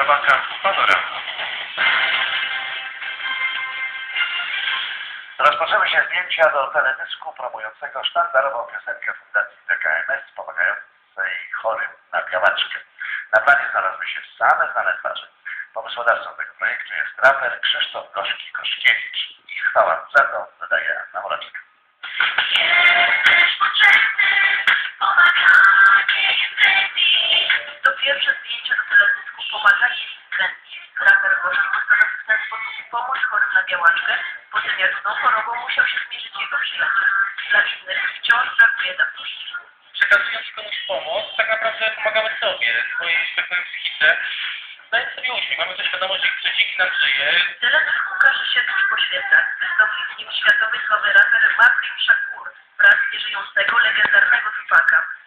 Tabaka Panorama. Rozpoczęły się zdjęcia do teledysku promującego sztandarową piosenkę Fundacji TKMS pomagającej chorym na białaczkę. Na planie znalazły się same znane twarze. Pomysłodawcą tego projektu jest raper Krzysztof Gorzki-Koszkiewicz. I chwała za to dodaje Anna Molaczka. Pomaganie jest kręci. Raper Gorzki postanowił w ten sposób pomóc chorym na białaczkę, po tym jak z tą chorobą musiał się zmierzyć jego przyjaciel. Dla innych wciąż brakuje dawności. przekazując komuś pomoc, tak naprawdę pomagamy sobie, swojej, że tak powiem, psychice. Zdajemy sobie uśmiech, mamy tę świadomość, że dzięki nam żyje. Teledysk ukaże się tuż po świętach. Wystąpi w nim światowej sławy raper Martin Shakur wraz z nieżyjącego legendarnego Tupaka.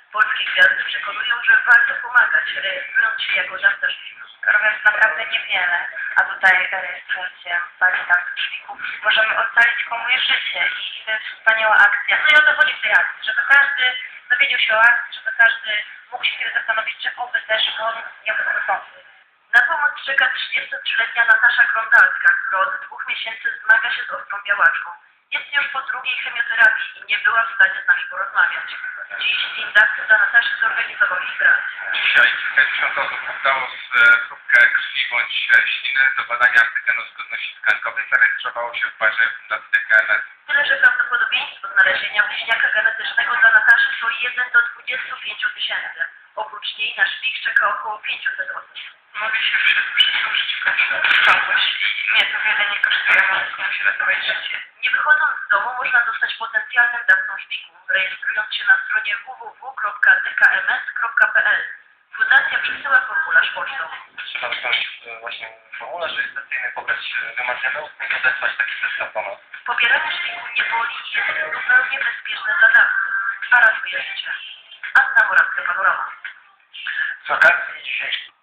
Warto pomagać, rejestrując się jako żartarz robiąc naprawdę niewiele, a tutaj rejestrując się w bazie tamtych szpików, możemy ocalić komuś życie i to jest wspaniała akcja. No i o to chodzi w tej akcji, żeby każdy dowiedział się o akcji, żeby każdy mógł się zastanowić, czy oby też on miał taką pomysł. Na pomoc czeka 33-letnia Natasza Grondalska, która od dwóch miesięcy zmaga się z ostrą białaczką. Jest już po drugiej chemioterapii i nie była w stanie z nami porozmawiać. Dziś dawcy dla Nataszy zorganizował jej brat. Dzisiaj kilkadziesiąt osób oddało z e, próbkę krwi bądź e, śliny do badania antygenu zgodności tkankowej. Zarejestrowało się w bazie Fundacji TKMS. Tyle, że prawdopodobieństwo znalezienia bliźniaka genetycznego dla Nataszy to 1 do 25 tysięcy. Oprócz niej na szpik czeka około 500 osób. Mogę się przysłużyć komuś Nie, to wiele nie kosztuje, ale komuś ratować życie. Nie wychodząc z domu można zostać potencjalnym dawcą szpiku, rejestrując się na stronie www.tkms.pl. Fundacja przesyła formularz pocztą. Trzeba e, właśnie formularz rejestracyjny, pobrać e, wymagane ustnie i odesłać taki zestaw pomocy. Pobieranie szpiku nie boli i jest zupełnie bezpieczne dla dawcy. Gwarantuje życie. Anna Morawska Panorama. Z okazji dzisiejszej